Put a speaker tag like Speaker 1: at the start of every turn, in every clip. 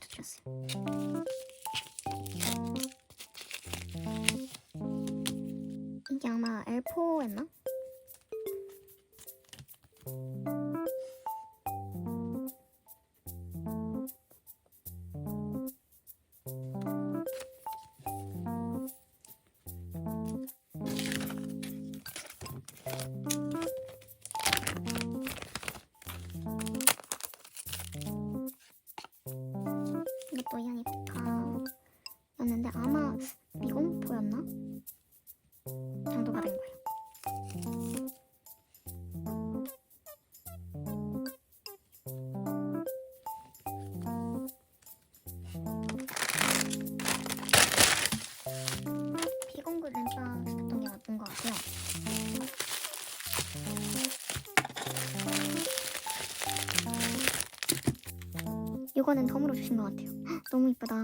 Speaker 1: 줄였어요. 이게 아마 L4였나? 이거는 덤으로 주신 것 같아요. 헉, 너무 이쁘다.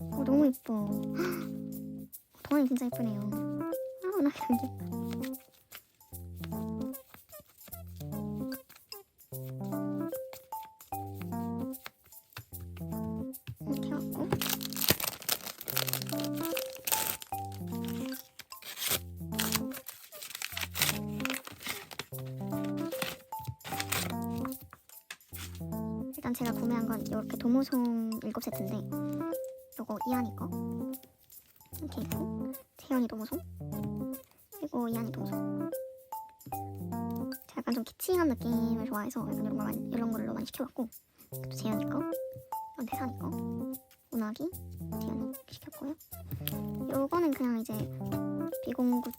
Speaker 1: 어, 너무 이뻐. 동안이 진짜 이쁘네요. 아, 나 이거 이렇게 일단 제가 구매한 건 이렇게 도무송 7세트인데 요거 이한이 거. 이렇게 있고 태연이 도무송 그리고 이한이 도무송. 제가 약간 좀 키치한 느낌을 좋아해서 약간 이런, 거 많이, 이런 걸로 많이 시켜봤고 또 재현이 거 이건 태산이 거 운하기 재현이 시켰고요. 요거는 그냥 이제 비공구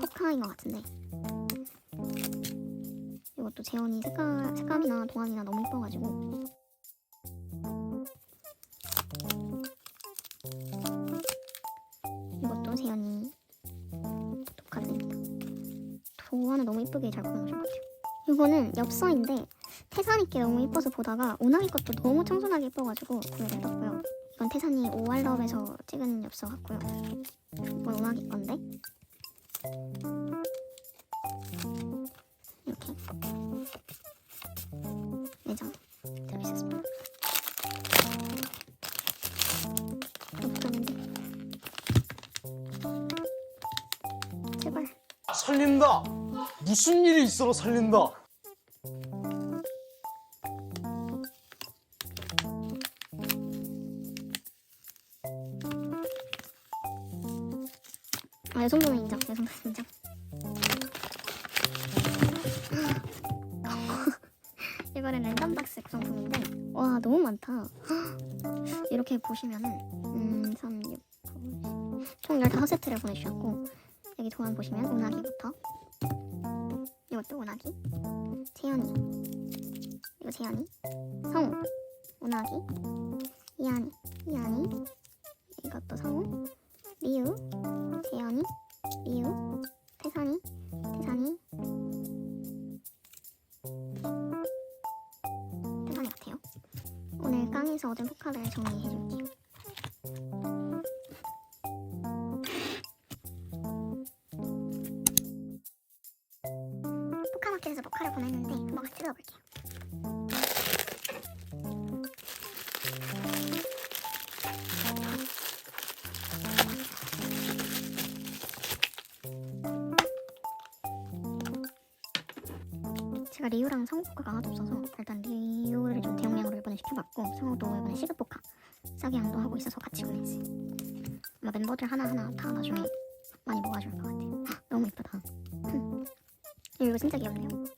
Speaker 1: 포카인 것 같은데 이것도 재현이 색깔, 색감이나 동안이나 너무 이뻐가지고 이것도 재현이 독카드입니다. 도안을 너무 이쁘게 잘 꾸며놓으신 것 같아요. 이거는 엽서인데 태산이께 너무 이뻐서 보다가 오나기 것도 너무 청순하게 이뻐가지고 구매를 해봤고요. 이건 태산이 오알럽에서 찍은 엽서 같고요. 이건 오나기 건데 이렇게. 또 붙었는데 제발
Speaker 2: 살린다. 무슨 일이 있어도 살린다.
Speaker 1: 아 여성분은 인정 여성분은 인정 이거는 랜덤박스 구성품인데 와 너무 많다. 이렇게 보시면은 음 3, 6, 9, 총 15세트를 보내주셨고 여기 도안 보시면 운하기부터 이것도 운하기 재현이 이거 재현이 성우 운하기 포카를 보냈는데 한번 같이 뜯어볼게요. 제가 리우랑 포카가 하나도 없어서 일단 리우를 좀 대용량으로 이번에 시켜봤고 성우도 이번에 시드 포카 싸게 양도 하고 있어서 같이 구매했어요. 아마 멤버들 하나하나 다 나중에 많이 모아줄 것 같아요. 헉, 너무 예쁘다. 이거 진짜 귀엽네요.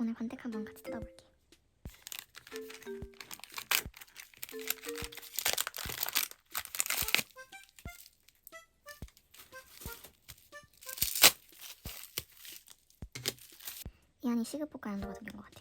Speaker 1: 오늘 관택 한번 같이 뜯어볼게. 이 안이 시급 볶아 연도가 생긴 것 같아.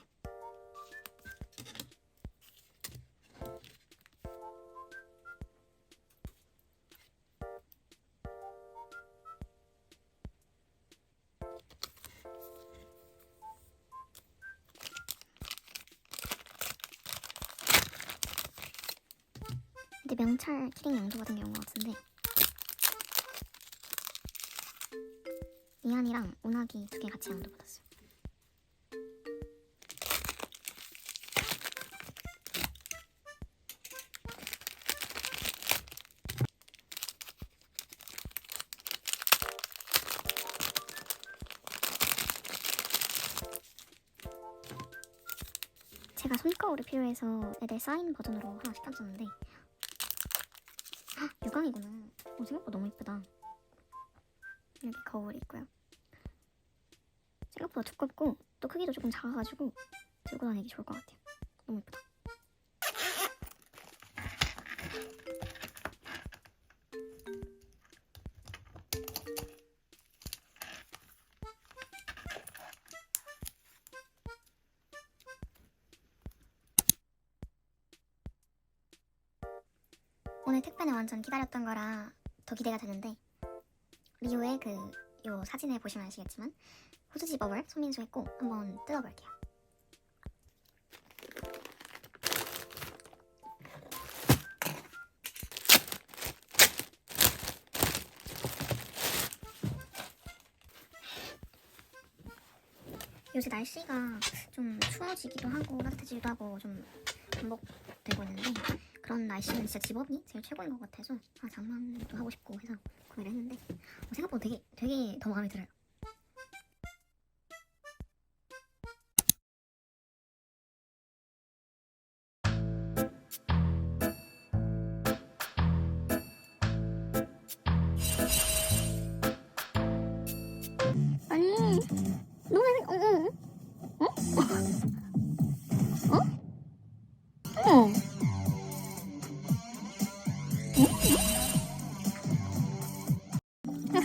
Speaker 1: 근데 명찰 키링 양조가 생긴 것 같은데 이안이랑 오나기 두 개 같이 양도 받았어요. 제가 손거울이 필요해서 애들 사인 버전으로 하나 시켰었는데 헉, 유광이구나. 오, 생각보다 너무 이쁘다. 여기 거울이 있고요. 생각보다 두껍고 또 크기도 조금 작아가지고 들고 다니기 좋을 것 같아요. 너무 이쁘다. 오늘 택배는 완전 기다렸던 거라 더 기대가 되는데 리오의 그 요 사진에 보시면 아시겠지만 호두지 버블 손민수 했고 한번 뜯어볼게요. 요새 날씨가 좀 추워지기도 하고 따뜻해지기도 하고 좀 반복되고 있는데 그런 날씨는 진짜 집 업이 제일 최고인 것 같아서 아 장만도 하고 싶고 해서 구매를 했는데 어, 생각보다 되게 되게 더 마음에 들어요.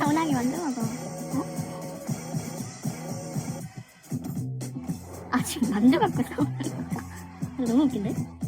Speaker 1: 원하게 만들어서 어? 아 지금 만두 갖고 싸우는 너무 웃긴데?